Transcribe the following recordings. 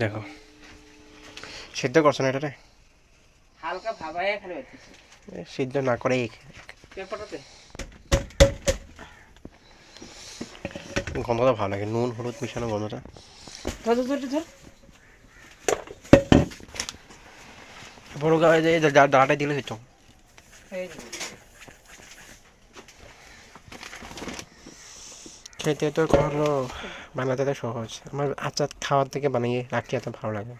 দেখো। সিদ্ধ করছ না এটারে হালকা ভাবায় খালি সিদ্ধ না করেই পেপারটাতে? গন্ধটা ভালো লাগে নুন হলুদ মিশানো গন্ধটা। ধর ধর ধর বড় গায়ে যে ডাটা দিলে হইতো এই যে। খেতে তো ভালো বানাতে তো সহজ। আমার আচার খাওয়ার থেকে বানিয়ে রাখি এত ভালো লাগে।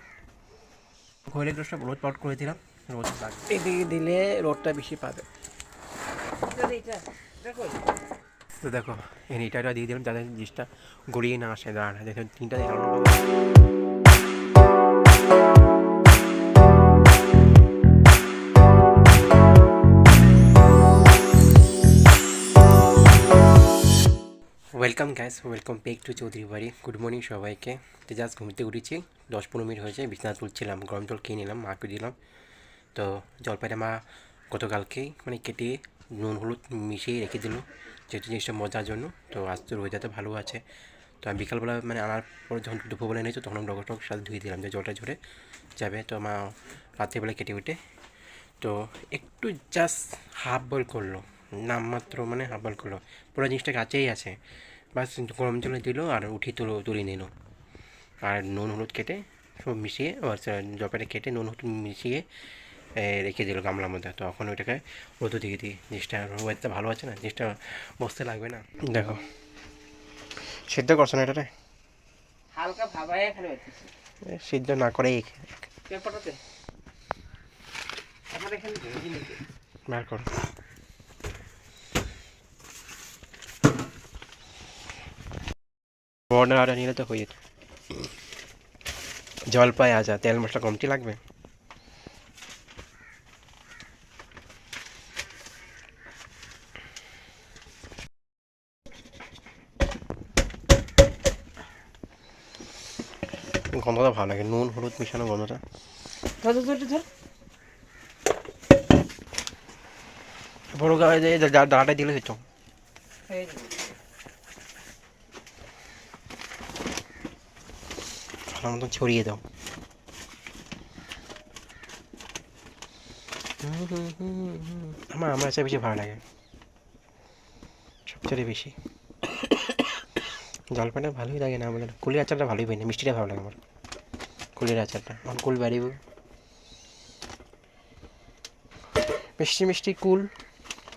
ঘরের রোজটা রোদ পাউট করে দিলাম রোদ এদিকে দিলে রোদটা বেশি পাবে। এটা এটা। এটা তো দেখো এই এটাটা দিয়ে দিলাম যাতে জিনিসটা গড়িয়ে না আসে দাঁড়া দেখো তিনটা দেখানো welcome guys welcome back to Chowdhury বাড়ি গুড মর্নিং সবাইকে। তো জাস্ট ঘুমতে উঠেছি। দশ পনেরো মিনিট হয়েছে। বিছানা তুলছিলাম, গরম জল খেয়ে নিলাম, মাকে দিলাম। তো জলপাইটা মা গতকালকেই মানে কেটে নুন, হলুদ মিশিয়ে রেখে দিল। যেহেতু জিনিসটা মজার জন্য। তো আজ তো ওয়েদারটা ভালো আছে। তো আমি বিকালবেলা মানে আনার পর যখন দুপুরবেলা নিয়েছো তখন আমি টগর সাথে ধুয়ে দিলাম, যে জলটা ঝরে যাবে। তো মা রাত্রিবেলা কেটে উঠে তো একটু জাস্ট হাফ বয়েল করল। নামমাত্র মানে হাফ বয়েল করল। পুরো জিনিসটা কাছেই আছে। বাস গরম জলে দিল আর উঠিয়ে তুলো তুলে নিল। আর নুন হলুদ কেটে সব মিশিয়ে জলপাইটা কেটে নুন হলুদ মিশিয়ে রেখে দিল গামলার মধ্যে। তো এখন ওইটাকে রোদে দিয়ে দিই। জিনিসটা ওয়েদারটা ভালো আছে না? জিনিসটা বসতে লাগবে না? দেখো। সিদ্ধ করছ না এটারে হালকা ভাবায় খালি হইতেছে। এ, সিদ্ধ না করে পেপারটাতে। এখানে বার করো। বর্ডার আটা নিলে তো হয়ে যেত জলপাই আজা তেল মশলা কমতি লাগবে গন্ধটা ভালো লাগে নুন হলুদ মিশানো গন্ধটা ধর ধর ধর ধর বড় গায়ে যে ডাটা দিলে হইতো এই যে। ভালো মতন ছড়িয়ে দাও। আমার আমার আচার বেশি ভালো লাগে। সবচেয়ে বেশি। জলপাইটা ভালোই লাগে না না। কুলের আচারটা ভালোই পাই না, মিষ্টিটা ভালো লাগে আমার। কুলের আচারটা, আমার কুল বাড়িব। মিষ্টি মিষ্টি কুল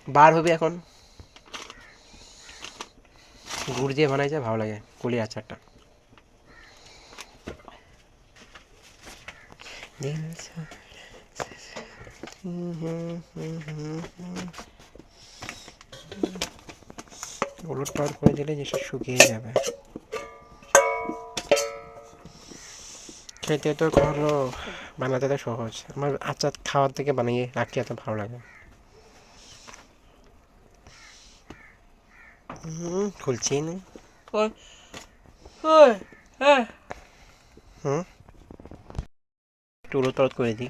বার হবে এখন। গুড় দিয়ে বানাই যায় ভালো লাগে কুলের আচারটা। সা- হলুদ পাউডার করে দিলে জিনিসটা শুকিয়ে যাবে। খেতে তো ভালো বানাতে তো সহজ। আমার আচার খাওয়ার থেকে বানিয়ে রাখতে এত ভালো লাগে। হুম, খুলছি না। হ্যাঁ। হুম? একটু পালট করে দিই।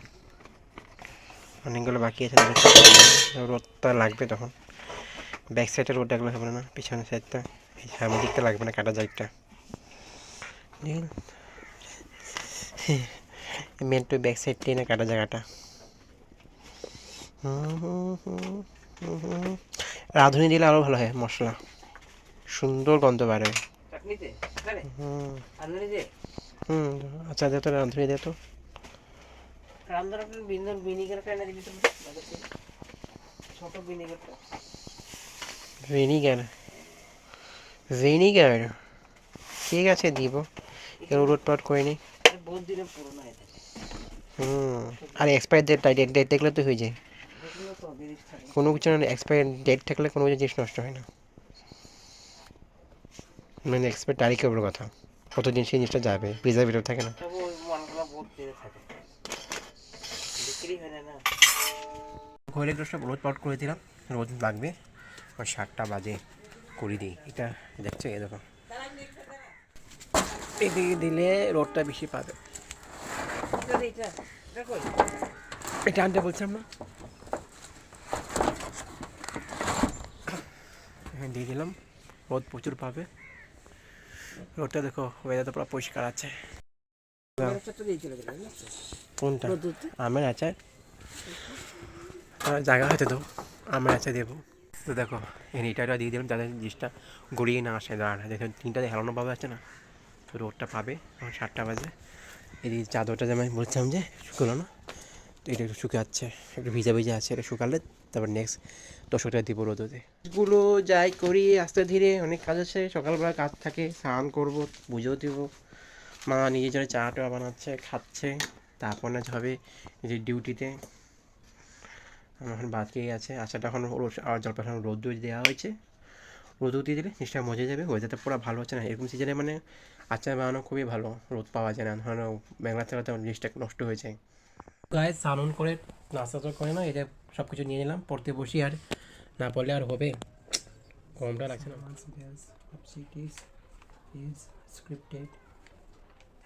অনেকগুলো বাকি আছে। রোদটা লাগবে তখন। ব্যাক সাইডে রোদ লাগলে হবে না পিছনের সাইডটা এই সামনের দিকটা লাগবে না কাটা জায়গটা মেন টু ব্যাক সাইডটাই না কাটা জায়গাটা। রাঁধুনি দিলে আরও ভালো হয় মশলা। সুন্দর গন্ধ বাড়ে হুম। হুম আচ্ছা দে তো রাঁধুনি দে তো। রামদার আপনার বিন্দন ভিনিগার কেন দিবি? ছোট ভিনিগারটা। ভিনিগার? ভিনিগার? ঠিক আছে দিব। এর উলট করে নিই বহুত দিনের পুরোনো থাকে হুম। আর এক্সপায়ার ডেট ডেট ডেট দেখলে তো হয়ে যায়। কোনো কিছু এক্সপায়ার ডেট থাকলে কোনো কিছু জিনিস নষ্ট হয় না। মানে এক্সপায়ার তারিখের কথা। কত দিন সেই জিনিসটা যাবে? প্রিজার্ভেটিভ থাকে না। থাকে বিক্রি হয় না না ঘরের রোদটা রোদ পাউট করে দিলাম রোদ লাগবে। আর সাতটা বাজে করে দিই এটা দেখছ এ দেখো। এদিকে দিলে রোদটা বেশি পাবে। এটা আনতে বলছিলাম না? হ্যাঁ দিয়ে দিলাম। রোদ প্রচুর পাবে। রোদটা দেখো ওয়েদার তো পুরো পরিষ্কার আছে? কোনটা? আমের আচার? জায়গা হয়তো তো আমের আছে দেবো। তো দেখো এই ইটাটা দিয়ে দিলাম যাতে জিনিসটা গড়িয়ে না আসে দাঁড়া দেখো তিনটাতে হেলানো পাবে আছে না? তো রোদটা পাবে এখন সাতটা বাজে। এই চাদরটা যেমন বলছিলাম যে শুকনো না তো এটা একটু শুকাচ্ছে একটু ভিজা ভিজা আছে এটা শুকালে তারপর নেক্সট দশকটা দিব রোদতে। গুলো যাই করি আস্তে ধীরে অনেক কাজ আছে সকালবেলা কাজ থাকে স্নান করব পুজো দেবো। মা নিজের জন্য চা টা বানাচ্ছে খাচ্ছে তারপর না যাবে এই যে ডিউটিতে এখন বাকি আছে আচারটা এখন আর জলপাই এখন রোদ দেওয়া হয়েছে। রোদ দিয়ে দিলে জিনিসটা মজে যাবে ওয়েদারটা পুরো ভালো হচ্ছে না। এরকম সিজনে মানে আচার বানানো খুবই ভালো রোদ পাওয়া যায় না। ধরো বাংলা চালাতে জিনিসটা নষ্ট হয়ে যায়। গায়ে স্নান করে নাস্তা তো করে না এটা সব কিছু নিয়ে নিলাম পড়তে বসি আর না পড়লে আর হবে। কমটা লাগছে না। Is scripted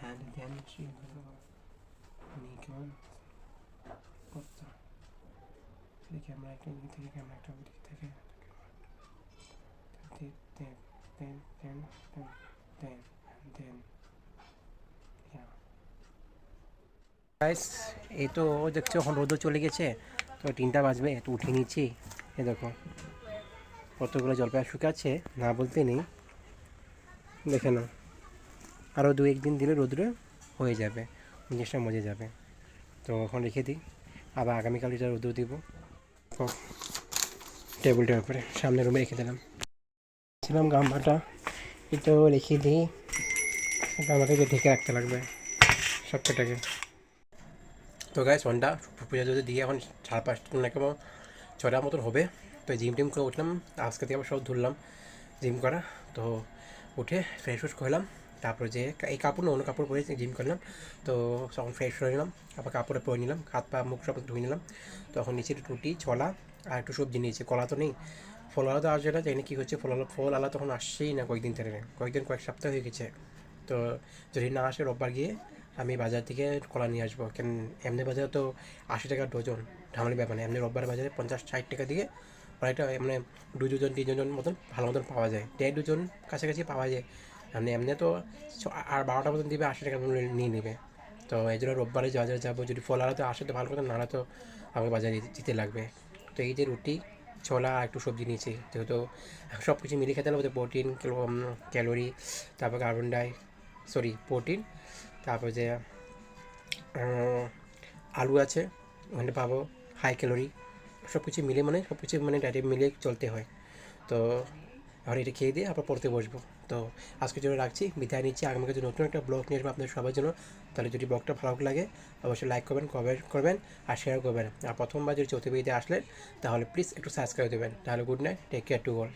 and then she will make one থেকে ক্যামেরা একটা থেকে ক্যামেরা একটা দিক থেকে গাইস এই তো দেখছ, এখন রোদও চলে গেছে। তো তিনটা বাজবে তো উঠে নিচ্ছি। এ দেখো, কতগুলো জলপাই শুকাচ্ছে না বলতে নেই। দেখে নাও। আরও দু একদিন দিলে রোদ্রে হয়ে যাবে, জিনিসটা মজে যাবে। তো এখন রেখে দিই। আবার আগামীকাল এটা রোদ্র দিব। টেবিলটার উপরে সামনে রুমে রেখে দিলাম। ছিলাম গামলাটা এটা রেখে দিই। গামলাটাকে ঢেকে রাখতে লাগবে সব কটাকে তো গায়ে সন্ধ্যা পূজা টুজো দিয়ে এখন সাড়ে পাঁচটা না কেমন ছটার মতন হবে, তো জিম টিম করে উঠলাম। আজকে থেকে আবার সব ধরলাম জিম করা। তো উঠে ফ্রেশ ফ্রেশ করলাম তারপর যে এই কাপড় না, অন্য কাপড় পরে জিম করলাম, তো তখন ফ্রেশ হয়ে নিলাম, আবার কাপড়ে পরে নিলাম, হাত পা, মুখ সব ধুয়ে নিলাম, তখন নিচে একটু রুটি, ছলা আর একটু সবজি নিয়েছি, কলা তো নেই। ফল আলা তো আর যেটা জানি কী হচ্ছে ফল আলা ফল আলা তখন আসছেই না কয়েকদিন ধরে, কয়েকদিন, কয়েক সপ্তাহ হয়ে গেছে। তো যদি না আসে রোববার গিয়ে, আমি বাজার থেকে কলা নিয়ে আসব, কেন এমনি বাজারে তো আশি টাকা ডজন ঢামালি ব্যাপার না, এমনি রোববার বাজারে পঞ্চাশ, ষাট টাকা দিয়ে অনেকটা মানে দুজন তিন জন মতন ভালো মতন পাওয়া যায়। দেড় দুজন কাছাকাছি পাওয়া যায়। এমনি এমনি তো আর বারোটা মতন দিবে, আশি টাকা নিয়ে নেবে। তো এই জন্য রোববারে বাজারে যাব, যদি ফল আলাদা আসে তো ভালো কথা, নাহলে তো আমাকে বাজারে দিতে লাগবে। তো এই যে রুটি, ছোলা আর একটু সবজি নিয়েছি, যেহেতু সব কিছু মিলিয়ে খেতে হবে প্রোটিন ক্যালোরি, তারপর কার্বন ডাই, সরি, প্রোটিন, তারপর যে আলু আছে, ওখানে পাবো হাই ক্যালোরি সব কিছু মিলে মানে সব কিছু মানে ডাইরেক্ট মিলিয়ে চলতে হয়। তো এখন এটা খেয়ে দিয়ে আবার পড়তে বসবো। তো আজকের জন্য রাখছি, বিদায় নিচ্ছি। আগামীকাল যদি নতুন একটা ব্লগ নিয়ে আসব আপনাদের সবার জন্য। তাহলে যদি ব্লগটা ভালো লাগে, অবশ্যই লাইক করবেন কমেন্ট করবেন আর শেয়ার করবেন। আর প্রথমবার যদি বিয়েতে আসলেন, তাহলে প্লিজ একটু সাবস্ক্রাইব দেবেন। তাহলে good night take care to all